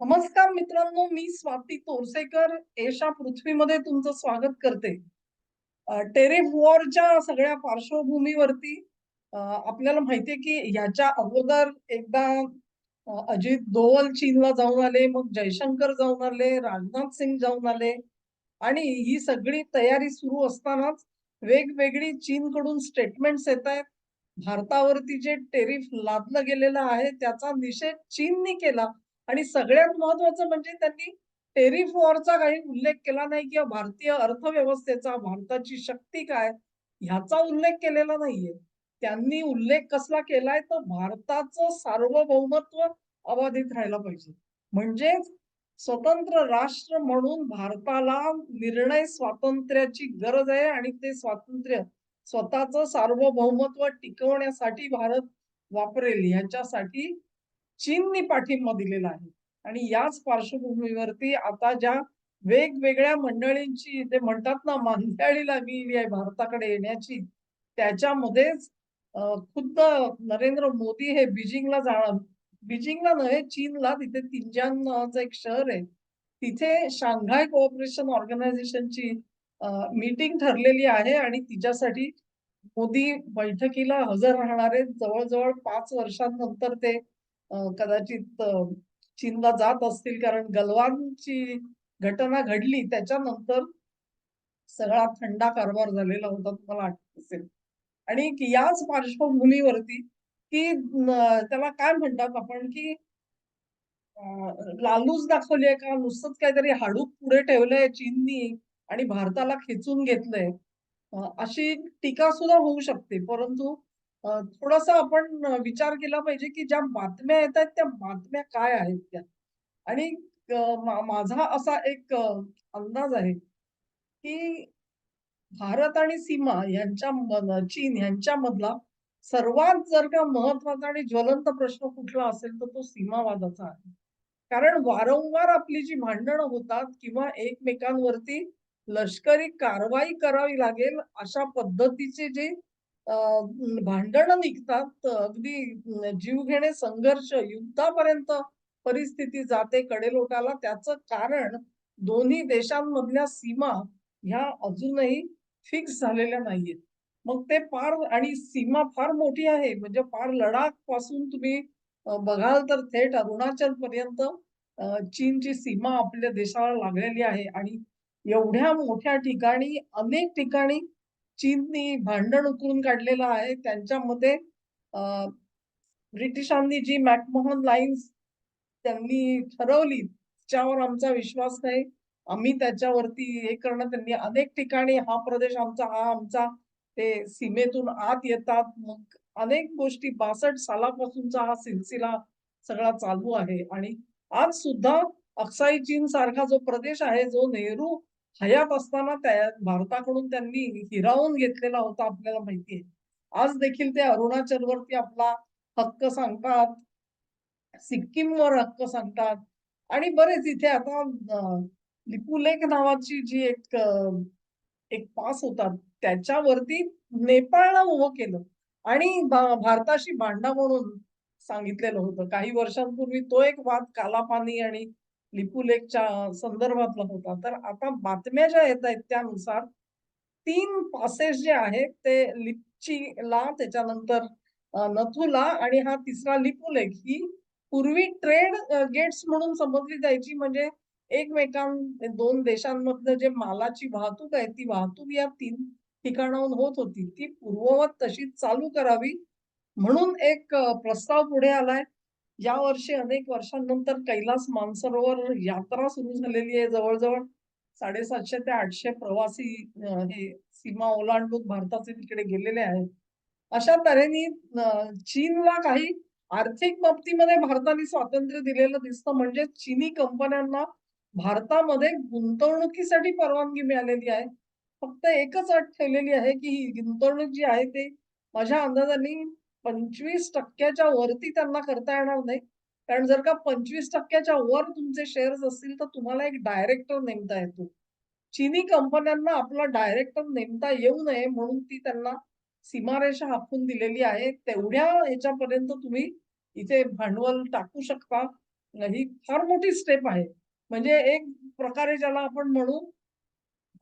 नमस्कार मित्रांनो मी स्वाती तोरसेकर. एशा पृथ्वीमध्ये तुमचं स्वागत करते. टेरिफ वॉरच्या सगळ्या पार्श्वभूमीवरती आपल्याला माहितीये की याच्या अगोदर एकदा अजित दोवल चीनला जाऊन आले मग जयशंकर जाऊन आले राजनाथ सिंग जाऊन आले आणि ही सगळी तयारी सुरू असतानाच वेगवेगळी चीनकडून स्टेटमेंट्स येत आहेत. भारतावरती जे टेरिफ लादलं गेलेलं आहे त्याचा निषेध चीननी केला. आणि सगळ्यात महत्वाचं म्हणजे त्यांनी टेरिफ वॉरचा काही उल्लेख केला नाही किंवा भारतीय अर्थव्यवस्थेचा भारताची शक्ती काय ह्याचा उल्लेख केलेला नाहीये. त्यांनी उल्लेख कसला केलाय तर भारताचं सार्वभौमत्व अबाधित राहायला पाहिजे. म्हणजेच स्वतंत्र राष्ट्र म्हणून भारताला निर्णय स्वातंत्र्याची गरज आहे आणि ते स्वातंत्र्य स्वतःचं सार्वभौमत्व टिकवण्यासाठी भारत वापरेल याच्यासाठी चीननी पाठिंबा दिलेला आहे. आणि याच पार्श्वभूमीवरती आता ज्या वेगवेगळ्या मंडळींची ते म्हणतात ना मांदियाळी लागलेली आहे भारताकडे येण्याची त्याच्यामध्येच खुद्द नरेंद्र मोदी हे बीजिंगला जाणार बीजिंगला नव्हे चीनला तिथे तिनजान एक शहर आहे. तिथे शांघाय कोऑपरेशन ऑर्गनायझेशनची मीटिंग ठरलेली आहे आणि तिच्यासाठी मोदी बैठकीला हजर राहणार आहेत. जवळजवळ पाच वर्षांनंतर ते कदाचित चीनला जात असतील कारण गलवानची घटना घडली त्याच्यानंतर सगळा थंडा कारभार झालेला होता तुम्हाला आठवत असेल. आणि याच पार्श्वभूमीवरती की त्याला काय म्हणतात आपण की लालूच दाखवली का? नुसतंच काहीतरी हाडूक पुढे ठेवलंय चीननी आणि भारताला खेचून घेतलंय. अशी टीका सुद्धा होऊ शकते परंतु थोडासा आपण विचार केला पाहिजे की ज्या बातम्या येतात त्या बातम्या काय आहेत त्या? आणि माझा असा एक अंदाज आहे की भारत आणि सीमा यांच्या चीन यांच्यामधला सर्वात जर का महत्त्वाचा आणि ज्वलंत प्रश्न कुठला असेल तर तो सीमावादाचा आहे. कारण वारंवार आपली जी भांडणं होतात किंवा एकमेकांवरती लष्करी कारवाई करावी लागेल अशा पद्धतीचे जे भांडण निघतात अगदी जीवघेणे संघर्ष युद्धापर्यंत परिस्थिती जाते कडेलोटाला. त्याचं कारण दोन्ही देशांमधल्या सीमा ह्या अजूनही फिक्स झालेल्या नाहीयेत. मग ते फार आणि सीमा फार मोठी आहे म्हणजे फार लडाखपासून तुम्ही बघाल तर थेट अरुणाचल पर्यंत चीनची सीमा आपल्या देशाला लागलेली आहे. आणि एवढ्या मोठ्या ठिकाणी अनेक ठिकाणी चीननी भांडण उकरून काढलेलं आहे. त्यांच्यामध्ये ब्रिटिशांनी जी मॅकमोहन लाईन्स त्यांनी ठरवली त्यावर आमचा विश्वास नाही. आम्ही त्याच्यावरती हे करणं त्यांनी अनेक ठिकाणी हा प्रदेश आमचा हा आमचा ते सीमेतून आत येतात. मग अनेक गोष्टी बासष्ट सालापासूनचा हा सिलसिला सगळा चालू आहे. आणि आज सुद्धा अक्साई चीन सारखा जो प्रदेश आहे जो नेहरू हयात असताना त्या भारताकडून त्यांनी हिरावून घेतलेला होता आपल्याला माहितीये आज देखील ते अरुणाचलवरती आपला हक्क सांगतात सिक्कीमवर हक्क सांगतात. आणि बरेच इथे आता लिपुलेख नावाची जी एक एक पास होता त्याच्यावरती नेपाळला उभं केलं. आणि भारताशी भांडा म्हणून सांगितलेलं होतं. काही वर्षांपूर्वी तो एक वाद कालापानी आणि लिपुलेखच्या संदर्भातला होता. तर आता बातम्या ज्या येत आहेत त्यानुसार तीन पासेस जे आहेत ते लिपचीला त्याच्यानंतर नथुला आणि हा तिसरा लिपुलेख ही पूर्वी ट्रेड गेट्स म्हणून समजली जायची. म्हणजे एकमेकां दोन देशांमधलं जे मालाची वाहतूक आहे ती वाहतूक या तीन ठिकाणाहून होत होती. ती पूर्ववत तशीच चालू करावी म्हणून एक प्रस्ताव पुढे आलाय. या वर्षी अनेक वर्षांनंतर कैलास मानसरोवर यात्रा सुरू झालेली आहे. जवळजवळ साडेसातशे ते आठशे प्रवासी हे सीमा ओलांडून भारताचे तिकडे गेलेले आहेत. अशा तऱ्हेने चीनला काही आर्थिक बाबतीमध्ये भारताने स्वातंत्र्य दिलेलं दिसतं. म्हणजे चीनी कंपन्यांना भारतामध्ये गुंतवणुकीसाठी परवानगी मिळालेली आहे. फक्त एकच अट ठेवलेली आहे की ही गुंतवणूक जी आहे ते माझ्या अंदाजाने पंचवीस टक्क्याच्या वरती त्यांना करता येणार नाही. कारण जर का पंचवीस टक्क्याच्या वर तुमचे शेअर्स असतील तर तुम्हाला एक डायरेक्टर नेमता येतो. चीनी कंपन्यांना आपला डायरेक्टर नेमता येऊ नये म्हणून ती त्यांना सीमारेषा आखून दिलेली आहे. तेवढ्या याच्यापर्यंत तुम्ही इथे भांडवल टाकू शकता. ही फार मोठी स्टेप आहे. म्हणजे एक प्रकारे ज्याला आपण म्हणू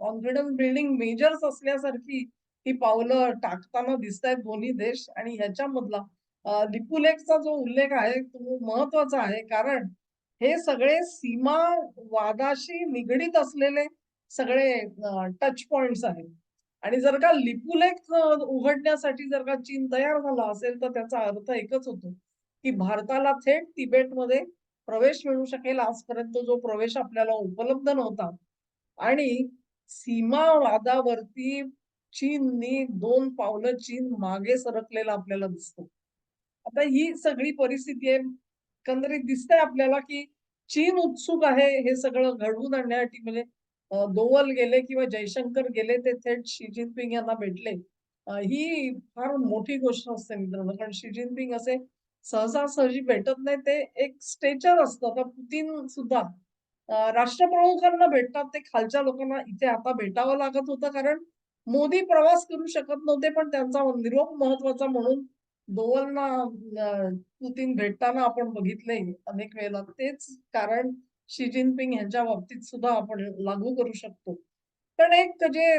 कॉन्फिडन्स बिल्डिंग मेजर्स असल्यासारखी ही पावलं टाकताना दिसतायत दोन्ही देश आणि ह्याच्यामधला लिपुलेकचा लिपुलेखचा जो उल्लेख आहे तो महत्त्वाचा आहे. कारण हे सगळे सीमा वादाशी निगडीत असलेले सगळे टच पॉइंट्स आहेत. आणि जर का लिपुलेख उघडण्यासाठी जर का चीन तयार झाला असेल, तर त्याचा अर्थ एकच होतो, की भारताला थेट तिबेटमध्ये प्रवेश मिळू शकेल. आजपर्यंत जो प्रवेश आपल्याला उपलब्ध नव्हता आणि सीमा वादावरती चीननी दोन पावलं चीन मागे सरकलेला आपल्याला दिसतो. आता ही सगळी परिस्थिती आहे. एकंदरीत दिसतंय आपल्याला, की चीन उत्सुक आहे हे सगळं घडवून आणण्यासाठी म्हणजे दोवल गेले किंवा जयशंकर गेले ते थेट शी जिनपिंग यांना भेटले. ही फार मोठी गोष्ट असते मित्रांनो. कारण शी जिनपिंग असे सहजासहजी भेटत नाही. ते एक स्टेचर असतं. आता पुतीन सुद्धा राष्ट्रप्रमुखांना भेटतात ते खालच्या लोकांना इथे आता भेटावं लागत होतं कारण मोदी प्रवास करू शकत नव्हते, पण त्यांचा निरोप महत्त्वाचा म्हणून दोवलना पुतीन भेटताना आपण बघितलंय अनेक वेळेला. तेच कारण शी जिनपिंग यांच्या बाबतीत सुद्धा आपण लागू करू शकतो. पण एक जे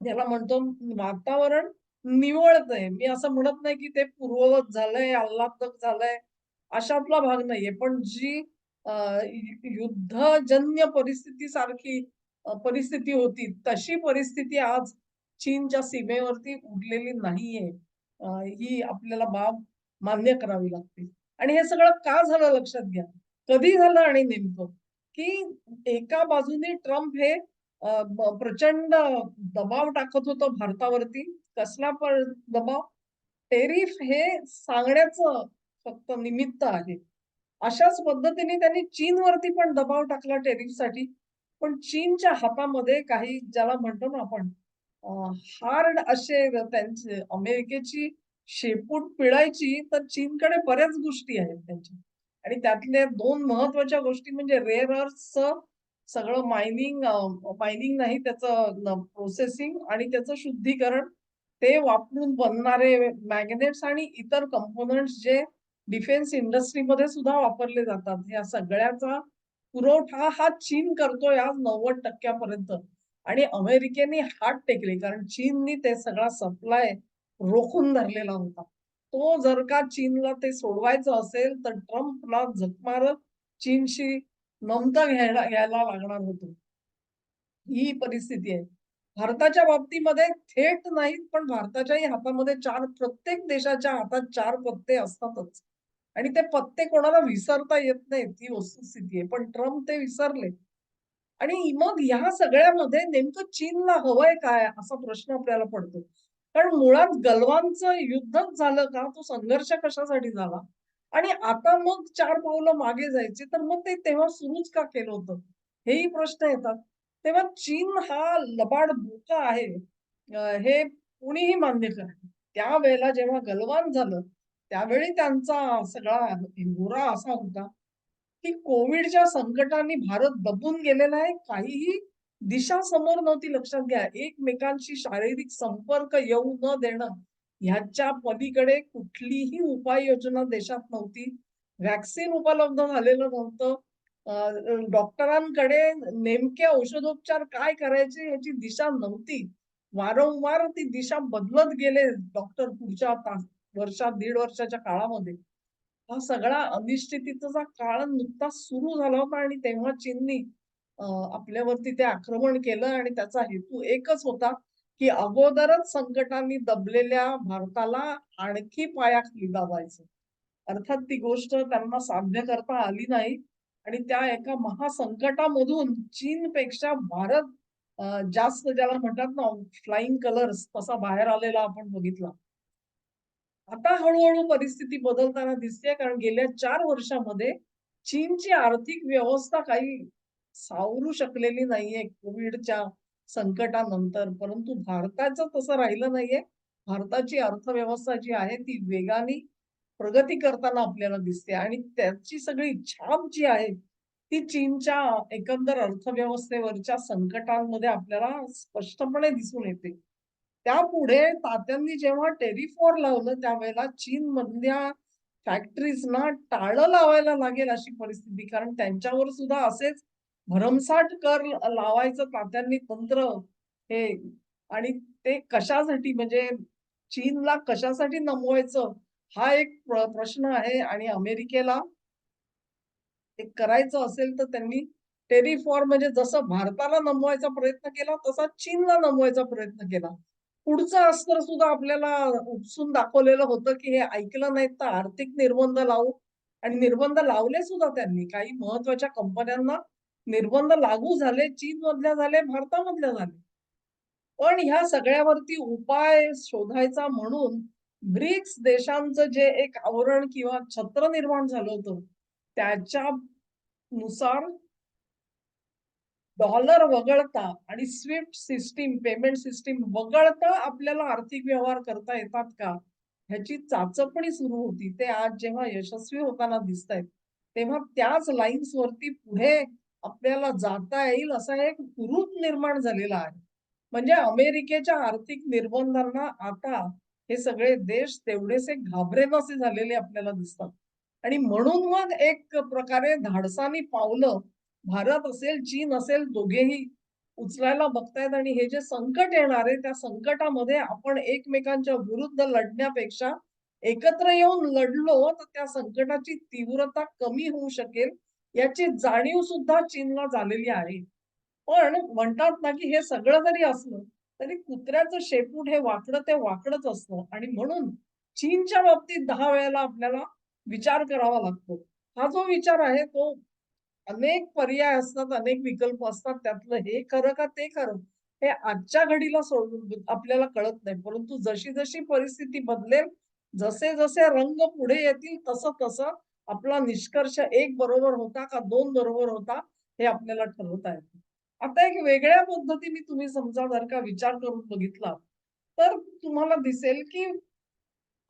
ज्याला म्हणतो वातावरण निवळतंय. मी असं म्हणत नाही, की ते पूर्ववत झालंय, आल्हादक झालंय, अशातला भाग नाहीये. पण जी युद्धजन्य परिस्थिती सारखी परिस्थिती होती, तशी परिस्थिती आज चीनच्या सीमेवरती उरलेली नाहीये. ही आपल्याला बाब मान्य करावी लागते. आणि हे सगळं का झालं लक्षात घ्या. कधी झालं आणि नेमकं, की एका बाजूने ट्रम्प हे प्रचंड दबाव टाकत होतं भारतावरती. कसला पण दबाव? टेरिफ हे सांगण्याचं फक्त निमित्त आहे. अशाच पद्धतीने त्यांनी चीनवरती पण दबाव टाकला टेरिफसाठी. पण चीनच्या हातामध्ये काही ज्याला म्हणतो ना आपण हार्ड असे त्यांचे अमेरिकेची शेपूट पिळायची तर चीनकडे बऱ्याच गोष्टी आहेत त्यांच्या. आणि त्यातल्या दोन महत्त्वाच्या गोष्टी म्हणजे रेअर अर्थचं सगळं मायनिंग मायनिंग नाही त्याचं प्रोसेसिंग आणि त्याचं शुद्धीकरण. ते वापरून बनणारे मॅग्नेट्स आणि इतर कंपोनंट्स जे डिफेन्स इंडस्ट्रीमध्ये सुद्धा वापरले जातात. या सगळ्याचा पुरवठा हा चीन करतोय आज नव्वद टक्क्यापर्यंत आणि अमेरिकेने हात टेकले. कारण चीननी ते सगळा सप्लाय रोखून धरलेला होता. तो जर का चीनला ते सोडवायचं असेल, तर ट्रम्पला झक चीनशी नमता घ्यायला घ्यायला लागणार होतो ही परिस्थिती आहे. भारताच्या बाबतीमध्ये थेट नाहीत, पण भारताच्याही हातामध्ये चार प्रत्येक देशाच्या हातात चार पत्ते असतातच. आणि ते पत्ते कोणाला विसरता येत नाहीत, ही वस्तुस्थिती आहे. पण ट्रम्प ते विसरले. आणि मग ह्या सगळ्यामध्ये नेमकं चीनला हवंय काय? असा प्रश्न आपल्याला पडतो. कारण मुळात गलवानचं युद्धच झालं का? तो संघर्ष कशासाठी झाला? आणि आता मग चार पावलं मागे जायचे, तर मग ते तेव्हा सुरूच का केलं होतं? हेही प्रश्न येतात. तेव्हा चीन हा लबाड धोका आहे, हे कुणीही मान्य करेल. त्यावेळेला जेव्हा गलवान झालं, त्यावेळी त्यांचा सगळा हेंगुरा असा होता, की कोविडच्या संकटाने भारत दबून गेलेला आहे. काहीही दिशा समोर नव्हती लक्षात घ्या. एकमेकांशी शारीरिक संपर्क येऊ न देणं, ह्याच्या पलीकडे कुठलीही उपाययोजना देशात नव्हती. व्हॅक्सिन उपलब्ध झालेलं नव्हतं. डॉक्टरांकडे नेमके औषधोपचार काय करायचे याची दिशा नव्हती. वारंवार ती दिशा बदलत गेले डॉक्टर पुढच्या तास वर्षात, दीड वर्षाच्या काळामध्ये. हा सगळा अनिश्चिततेचा काळ नुकताच सुरू झाला होता आणि तेव्हा चीननी आपल्यावरती ते आक्रमण केलं आणि त्याचा हेतू एकच होता, की अगोदरच संकटांनी दबलेल्या भारताला आणखी पायाखाली दाबायचं. अर्थात ती गोष्ट त्यांना साध्य करता आली नाही आणि त्या एका महासंकटामधून चीनपेक्षा भारत जास्त ज्याला म्हणतात ना फ्लाईंग कलर्स तसा बाहेर आलेला आपण बघितला. आता हळूहळू परिस्थिती बदलताना दिसते कारण गेल्या चार वर्षामध्ये चीनची आर्थिक व्यवस्था काही सावरू शकलेली नाहीये कोविडच्या संकटानंतर. परंतु भारताचं तसं राहिलं नाहीये. भारताची अर्थव्यवस्था जी आहे ती वेगाने प्रगती करताना आपल्याला दिसते आणि त्याची सगळी छाप जी आहे, ती चीनच्या एकंदर अर्थव्यवस्थेवरच्या संकटांमध्ये आपल्याला स्पष्टपणे दिसून येते. त्यापुढे तात्यांनी जेव्हा टेरिफ लावलं त्यावेळेला चीन मधल्या फॅक्टरीजना टाळं लावायला लागेल अशी परिस्थिती. कारण त्यांच्यावर सुद्धा असेच भरमसाठ कर लावायचं तात्यांनी तंत्र हे. आणि ते कशासाठी? म्हणजे चीनला कशासाठी नमवायचं? हा एक प्रश्न आहे. आणि अमेरिकेला ते करायचं असेल तर त्यांनी टेरिफॉर म्हणजे जसं भारताला नमवायचा प्रयत्न केला तसा चीनला नमवायचा प्रयत्न केला. पुढचं अस्त्र सुद्धा आपल्याला उपसून दाखवलेलं होतं की हे ऐकलं नाही तर आर्थिक निर्बंध लावू. आणि निर्बंध लावले सुद्धा त्यांनी. काही महत्त्वाच्या कंपन्यांना निर्बंध लागू झाले चीन मधल्या झाले भारतामधल्या झाले. पण ह्या सगळ्यावरती उपाय शोधायचा म्हणून ब्रिक्स देशांचं जे एक आवरण किंवा छत्र निर्माण झालं होतं त्याच्या नुसार डॉलर वगळता आणि स्विफ्ट सिस्टीम पेमेंट सिस्टीम वगळता आपल्याला आर्थिक व्यवहार करता येतात का? ह्याची चाचपणी सुरू होती. ते आज जेव्हा यशस्वी होताना दिसत आहेत तेव्हा त्याच लाईन्स वरती पुढे आपल्याला जाता येईल असा एक कुरूप निर्माण झालेला आहे. म्हणजे अमेरिकेच्या आर्थिक निर्बंधांना आता हे सगळे देश तेवढेसे घाबरेनासे झालेले आपल्याला दिसतात. आणि म्हणून मग एक प्रकारे धाडसानी पावलं भारत असेल चीन असेल दोघेही उचलायला बघतायत आणि हे जे संकट येणार आहे त्या संकटामध्ये आपण एकमेकांच्या विरुद्ध लढण्यापेक्षा एकत्र येऊन लढलो तर त्या संकटाची तीव्रता कमी होऊ शकेल याची जाणीव सुद्धा चीनला झालेली आहे. पण म्हणतात ना की हे सगळं जरी असलं तरी कुत्र्याचं शेपूट हे वाकडं ते वाकडच असतं आणि म्हणून चीनच्या बाबतीत दहा वेळेला आपल्याला विचार करावा लागतो. हा जो विचार आहे तो अनेक पर्याय असतात अनेक विकल्प असतात त्यातलं हे खरं का ते खरं हे आजच्या घडीला सोडून आपल्याला कळत नाही. परंतु जशी जशी परिस्थिती बदलेल जसे जसे रंग पुढे येतील तसं तसं आपला निष्कर्ष एक बरोबर होता का दोन बरोबर होता हे आपल्याला ठरवता येतं. आता एक वेगळ्या पद्धतीने तुम्ही समजा जर का विचार करून बघितला तर तुम्हाला दिसेल की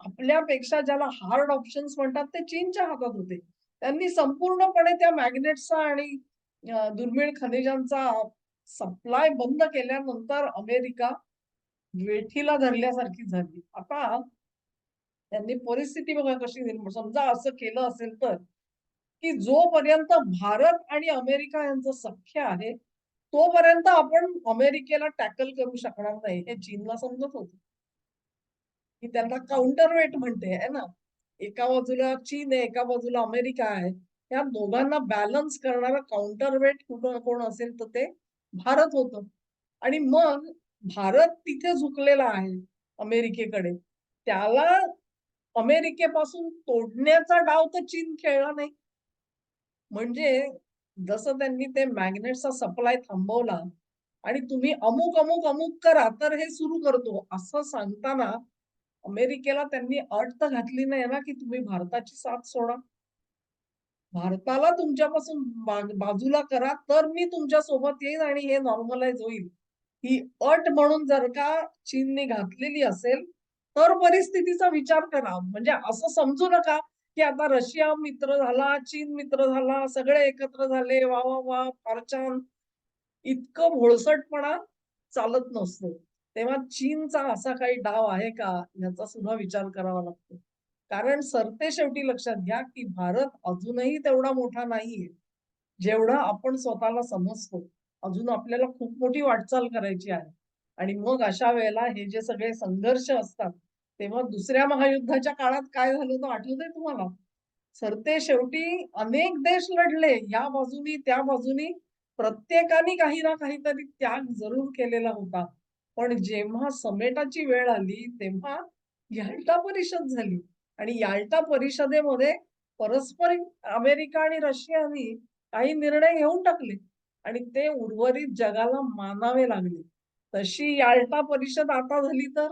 आपल्यापेक्षा ज्याला हार्ड ऑप्शन्स म्हणतात ते चीनच्या हातात होते. त्यांनी संपूर्णपणे त्या मॅग्नेटचा आणि दुर्मिळ खनिजांचा सप्लाय बंद केल्यानंतर अमेरिका वेठीला धरल्यासारखी झाली. आता त्यांनी परिस्थिती बघा कशी निर्माण समजा असं केलं असेल तर की जोपर्यंत भारत आणि अमेरिका यांचं सख्य आहे तोपर्यंत आपण अमेरिकेला टॅकल करू शकणार नाही हे चीनला समजत होत. की त्यांना काउंटर वेट म्हणते आहे ना? एका बाजूला चीन आहे एका बाजूला अमेरिका आहे. या दोघांना बॅलन्स करणारा काउंटर वेट कुठं कोण असेल तर ते भारत होतं. आणि मग भारत तिथे झुकलेला आहे अमेरिकेकडे. त्याला अमेरिकेपासून तोडण्याचा डाव तर चीन खेळला नाही. म्हणजे जसं त्यांनी ते मॅग्नेटचा सप्लाय थांबवला आणि तुम्ही अमुक अमुक अमुक करा तर हे सुरू करतो. असं सांगताना अमेरिकेला त्यांनी अट तर घातली नाही ना की तुम्ही भारताची साथ सोडा. भारताला तुमच्यापासून बाजूला करा तर मी तुमच्यासोबत येईन आणि हे नॉर्मलाइज होईल. ही अट म्हणून जर का चीनने घातलेली असेल तर परिस्थितीचा विचार करा. म्हणजे असं समजू नका की आता रशिया मित्र झाला चीन मित्र झाला सगळे एकत्र झाले वा वा वा फार छान इतकं भोळसटपणा चालत नसतो. तेव्हा चीनचा असा काही डाव आहे का? याचा सुद्धा विचार करावा लागतो. कारण सरते शेवटी लक्षात घ्या की भारत अजूनही तेवढा मोठा नाहीये. जेवढा आपण स्वतःला समजतो अजून आपल्याला खूप मोठी वाटचाल करायची आहे. आणि मग अशा वेळेला हे जे सगळे संघर्ष असतात तेव्हा दुसऱ्या महायुद्धाच्या काळात काय झालं होतं आठवतंय तुम्हाला? सरते शेवटी अनेक देश लढले. या बाजूनी त्या बाजूनी प्रत्येकाने काही ना काहीतरी त्याग जरूर केलेला होता. पण जेव्हा समेटाची वेळ आली तेव्हा याल्टा परिषद झाली. आणि याल्टा परिषदेमध्ये परस्पर अमेरिका आणि रशियानी काही निर्णय घेऊन टाकले. आणि ते उर्वरित जगाला मानावे लागले. तशी याल्टा परिषद आता झाली तर?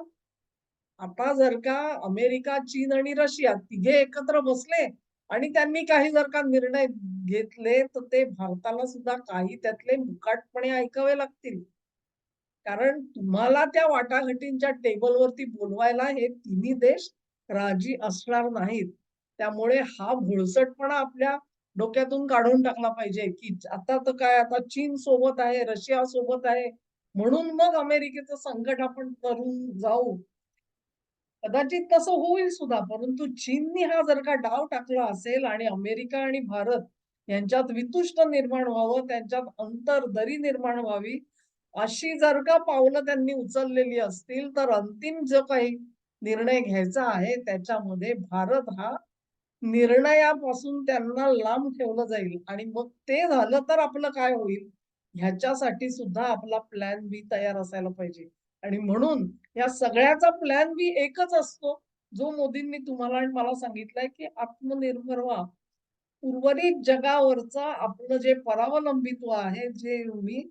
आता जर का अमेरिका चीन आणि रशिया तिघे एकत्र बसले आणि त्यांनी काही जर का निर्णय घेतले तर ते भारताला सुद्धा काही त्यातले मुकाटपणे ऐकावे लागतील. कारण तुम्हाला त्या वाटाघाटींच्या टेबलवरती बोलवायला हे तिन्ही देश राजी असणार नाहीत. त्यामुळे हा भोळसटपणा आपल्या डोक्यातून काढून टाकला पाहिजे की आता तर काय आता चीन सोबत आहे रशिया सोबत आहे म्हणून मग अमेरिकेचं संकट आपण करून जाऊ. कदाचित तसं होईल सुद्धा परंतु चीननी हा जर का डाव टाकला असेल आणि अमेरिका आणि भारत यांच्यात वितुष्ट निर्माण व्हावं त्यांच्यात अंतर दरी निर्माण व्हावी अशी जर का पावलं त्यांनी उचललेली असतील तर अंतिम जो काही निर्णय घ्यायचा आहे त्याच्यामध्ये भारत हा निर्णयापासून त्यांना लांब ठेवलं जाईल. आणि मग ते झालं तर आपलं काय होईल? ह्याच्यासाठी सुद्धा आपला प्लॅन बी तयार असायला पाहिजे. आणि म्हणून या सगळ्याचा प्लॅन बी एकच असतो जो मोदींनी तुम्हाला आणि मला सांगितलंय की आत्मनिर्भर व्हा. उर्वरित जगावरचा आपलं जे परावलंबित्व आहे जे तुम्ही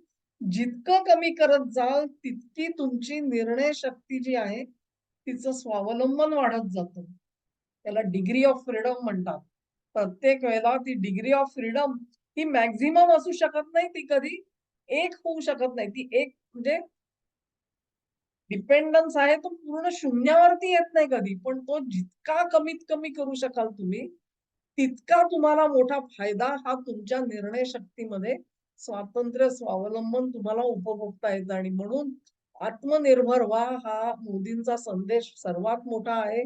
जितकं कमी करत जाल तितकी तुमची निर्णय शक्ती जी आहे तिचं स्वावलंबन वाढत जातं. त्याला डिग्री ऑफ फ्रीडम म्हणतात. प्रत्येक वेळेला ती डिग्री ऑफ फ्रीडम ही मॅक्झिमम असू शकत नाही ती कधी एक होऊ शकत नाही. ती एक म्हणजे डिपेंडन्स आहे तो पूर्ण शून्यावरती येत नाही कधी. पण तो जितका कमीत कमी करू शकाल तुम्ही तितका तुम्हाला मोठा फायदा हा तुमच्या निर्णय शक्तीमध्ये स्वातंत्र्य स्वावलंबन तुम्हाला उपभोगता येतं. आणि म्हणून आत्मनिर्भर व्हा. हा मोदींचा संदेश सर्वात मोठा आहे.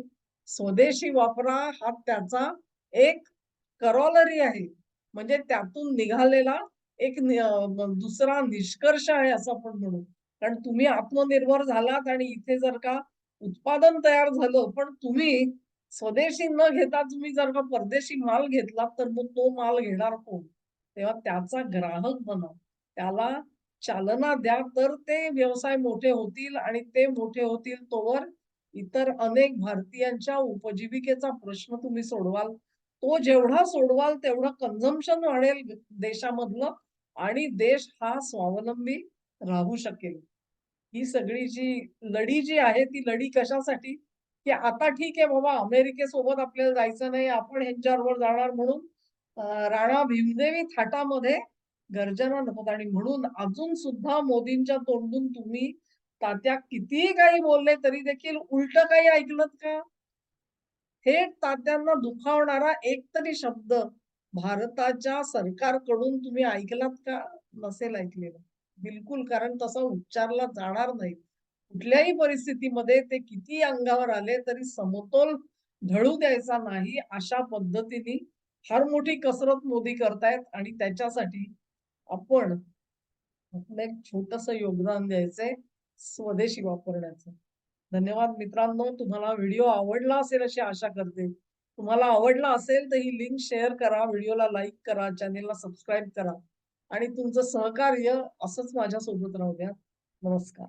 स्वदेशी वापरा. हा त्याचा एक करॉलरी आहे. म्हणजे त्यातून निघालेला एक दुसरा निष्कर्ष आहे असं आपण म्हणू. कारण तुम्ही आत्मनिर्भर झालात आणि इथे जर का उत्पादन तयार झालं पण तुम्ही स्वदेशी न घेता तुम्ही जर का परदेशी माल घेतला तर मग तो माल घेणार कोण? तेव्हा त्याचा ग्राहक बना त्याला चालना द्या तर ते व्यवसाय मोठे होतील आणि ते मोठे होतील तोवर इतर अनेक भारतीयांच्या उपजीविकेचा प्रश्न तुम्ही सोडवाल. तो जेवढा सोडवाल तेवढं कन्झम्पन वाढेल देशामधलं आणि देश हा स्वावलंबी राहू शकेल. ही सगळी जी लढी जी आहे ती लढी कशासाठी? की आता ठीक आहे बाबा अमेरिकेसोबत आपल्याला जायचं नाही आपण ह्यांच्याबरोबर जाणार म्हणून राणा भीमदेवी थाटामध्ये गर्जना नकोत आणि म्हणून अजून सुद्धा मोदींच्या तोंडून तुम्ही तात्या कितीही काही बोलले तरी देखील उलट काही ऐकलं का? हे तात्यांना दुखावणारा एक तरी शब्द भारताच्या सरकारकडून तुम्ही ऐकलात का? नसेल ऐकलेलं. बिलकुल कारण तसा उच्चारला जाणार नाही. कुठल्याही परिस्थितीमध्ये ते किती अंगावर आले तरी समतोल ढळू द्यायचा नाही अशा पद्धतीने फार मोठी कसरत मोदी करतायत आणि त्याच्यासाठी आपण आपलं एक छोटस योगदान द्यायचंय स्वदेशी वापरण्याचं. धन्यवाद मित्रांनो तुम्हाला व्हिडिओ आवडला असेल अशी आशा करते. तुम्हाला आवडला असेल तर ही लिंक शेअर करा व्हिडिओला लाईक करा चॅनेलला सबस्क्राईब करा. आणि तुमचं सहकार्य असंच माझ्या सोबत राहू द्या. नमस्कार.